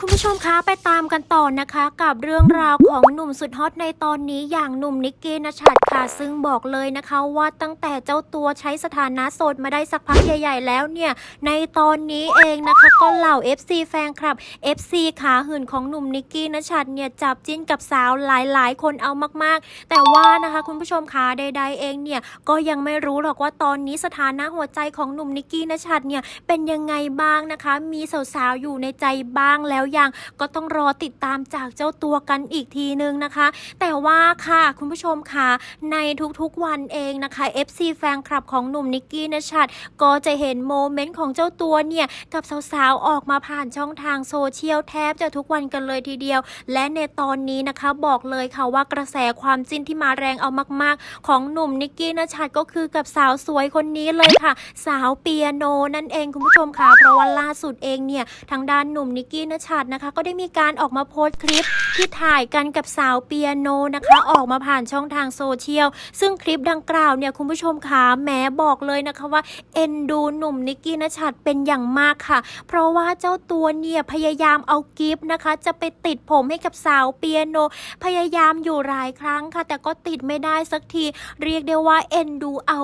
คุณผู้ชมคะไปตามกันต่อนะคะ กับเรื่องราวของหนุ่มสุดฮอตในตอนนี้อย่างหนุ่มนิกกี้นชัดค่ะ ซึ่งบอกเลยนะคะว่าตั้งแต่เจ้าตัวใช้สถานะโสดมาได้สักพักใหญ่ ๆ แล้วเนี่ย ในตอนนี้เองนะคะก็เหล่า FC แฟนคลับ FC ขาหื่นของหนุ่มนิกกี้นชัดเนี่ยจับจิ้นกับสาวหลายๆ คนเอามากๆ แต่ว่านะคะคุณผู้ชมคะใดๆเองเนี่ยก็ยังไม่รู้หรอกว่าตอนนี้สถานะหัวใจของหนุ่มนิกกี้นชัดเนี่ยเป็นยังไงบ้างนะคะ มีสาวๆอยู่ในใจบ้างแล้วยังก็ต้องรอติดตามจากเจ้าตัวกันอีกทีนึงนะคะ แต่ว่าค่ะคุณผู้ชมค่ะในทุกๆวันเองนะคะ FC แฟนคลับของหนุ่มนิกกี้นชัดก็จะเห็นโมเมนต์ของเจ้าตัวเนี่ย กับสาวๆ ออกมาผ่านช่องทางโซเชียลแทบจะทุกวันกันเลยทีเดียว และในตอนนี้นะคะบอกเลยค่ะว่ากระแสความจิ้นที่มาแรงเอามากๆ ของหนุ่มนิกกี้นชัดก็คือกับสาวสวยคนนี้เลยค่ะ สาวเปียโนนั่นเองคุณผู้ชมค่ะเพราะว่าล่าสุดเองเนี่ยทางด้านหนุ่มนิกกี้นชัดนะคะ ก็ได้มีการออกมาโพสต์คลิปที่ถ่ายกันกับสาวเปียโนนะคะ ออกมาผ่านช่องทางโซเชียล ซึ่งคลิปดังกล่าวเนี่ยคุณผู้ชมค่ะแหม้บอกเลยนะคะว่าเอ็นดูหนุ่มนิกกี้นชัดเป็นอย่างมากค่ะ เพราะว่าเจ้าตัวเนี่ยพยายามเอากิฟต์นะคะ จะไปติดผมให้กับสาวเปียโน พยายามอยู่หลายครั้งค่ะ แต่ก็ติดไม่ได้สักที เรียกได้ว่าเอ็นดูเอา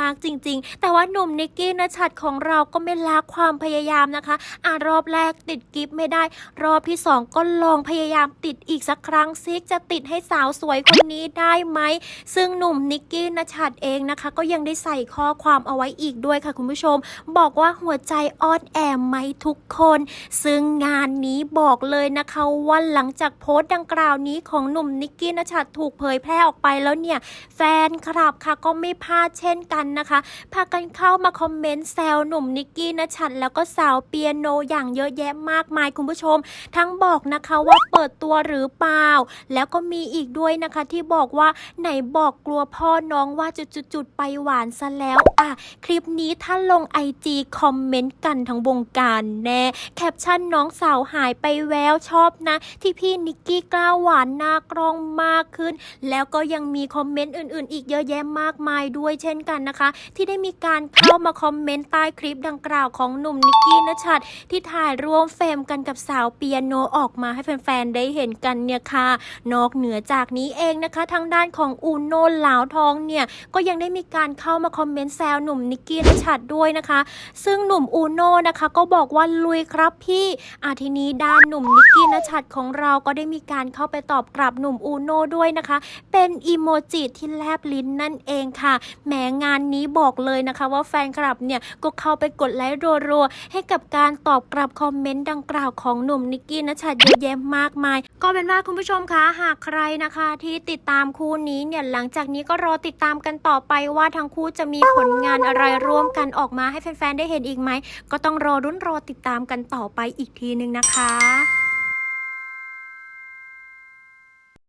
มากๆจริง ๆ แต่ว่าหนุ่มนิกกี้นชัดของเราก็ไม่ละความพยายามนะคะอ่ารอบแรกติดกิฟต์ไม่ได้รอบที่สองก็ลองพยายามติดอีกสักครั้งซิจะติดให้สาวสวยคนนี้ได้ไหม ซึ่งหนุ่มนิกกี้นชัดเองนะคะ ก็ยังได้ใส่ข้อความเอาไว้อีกด้วยค่ะคุณผู้ชม บอกว่าหัวใจออดแอมไหมทุกคน ซึ่งงานนี้บอกเลยนะคะว่าหลังจากโพสต์ดังกล่าวนี้ของหนุ่มนิกกี้นชัดถูกเผยแพร่ออกไปแล้วเนี่ย แฟนคลับค่ะก็ไม่พลาดเช่นกันนะคะ พากันเข้ามาคอมเมนต์แซวหนุ่มนิกกี้นชัดแล้วก็สาวเปียโนอย่างเยอะแยะมากมายคุณผู้ชมทั้งบอกนะคะว่าเปิดตัวหรือเปล่า แล้วก็มีอีกด้วยนะคะที่บอกว่าไหนบอกกลัวพ่อน้องว่าจะจุดๆไปหวานซะแล้วอะคลิปนี้ถ้าลงไอจีคอมเมนต์กันทั้งวงการแน่แคปชั่นน้องสาวหายไปแววชอบนะ ที่พี่นิกกี้กล้าหวานหน้ากล้องมากขึ้น แล้วก็ยังมีคอมเมนต์อื่น ๆ อีกเยอะแยะมากมายด้วยเช่นกันนะคะ ที่ได้มีการเข้ามาคอมเมนต์ใต้คลิปดังกล่าวของหนุ่มนิกกี้นชัดที่ถ่ายร่วมเฟรมกันกับสาวเปียโนออกมาให้แฟนๆได้เห็นกันเนี่ยค่ะ นอกเหนือจากนี้เองนะคะ ทางด้านของอูโนหลาวทองเนี่ยก็ยังได้มีการเข้ามาคอมเมนต์แซวหนุ่มนิกกี้นชัดด้วยนะคะ ซึ่งหนุ่มอูโน่นะคะก็บอกว่าลุยครับพี่อาทีนี้ด้านหนุ่มนิกกี้นชัดของเราก็ได้มีการเข้าไปตอบกลับหนุ่มอูโน่ด้วยนะคะ เป็นอีโมจิที่แลบลิ้นนั่นเองค่ะแหมงานนี้บอกเลยนะคะว่าแฟนคลับเนี่ยก็เข้าไปกดไลค์รัวๆให้กับการตอบกลับคอมเมนต์ดังกล่าวของหนุ่มนิกกี้นชัดเยอะแยะมากมาย ก็เป็นว่าคุณผู้ชมคะหากใครนะคะ ที่ติดตามคู่นี้เนี่ยหลังจากนี้ก็รอติดตามกันต่อไปว่าทั้งคู่จะมีผลงานอะไรร่วมกันออกมาให้แฟนๆได้เห็นอีกไหม ก็ต้องรอรุ่นรอติดตามกันต่อไปอีกทีนึงนะคะ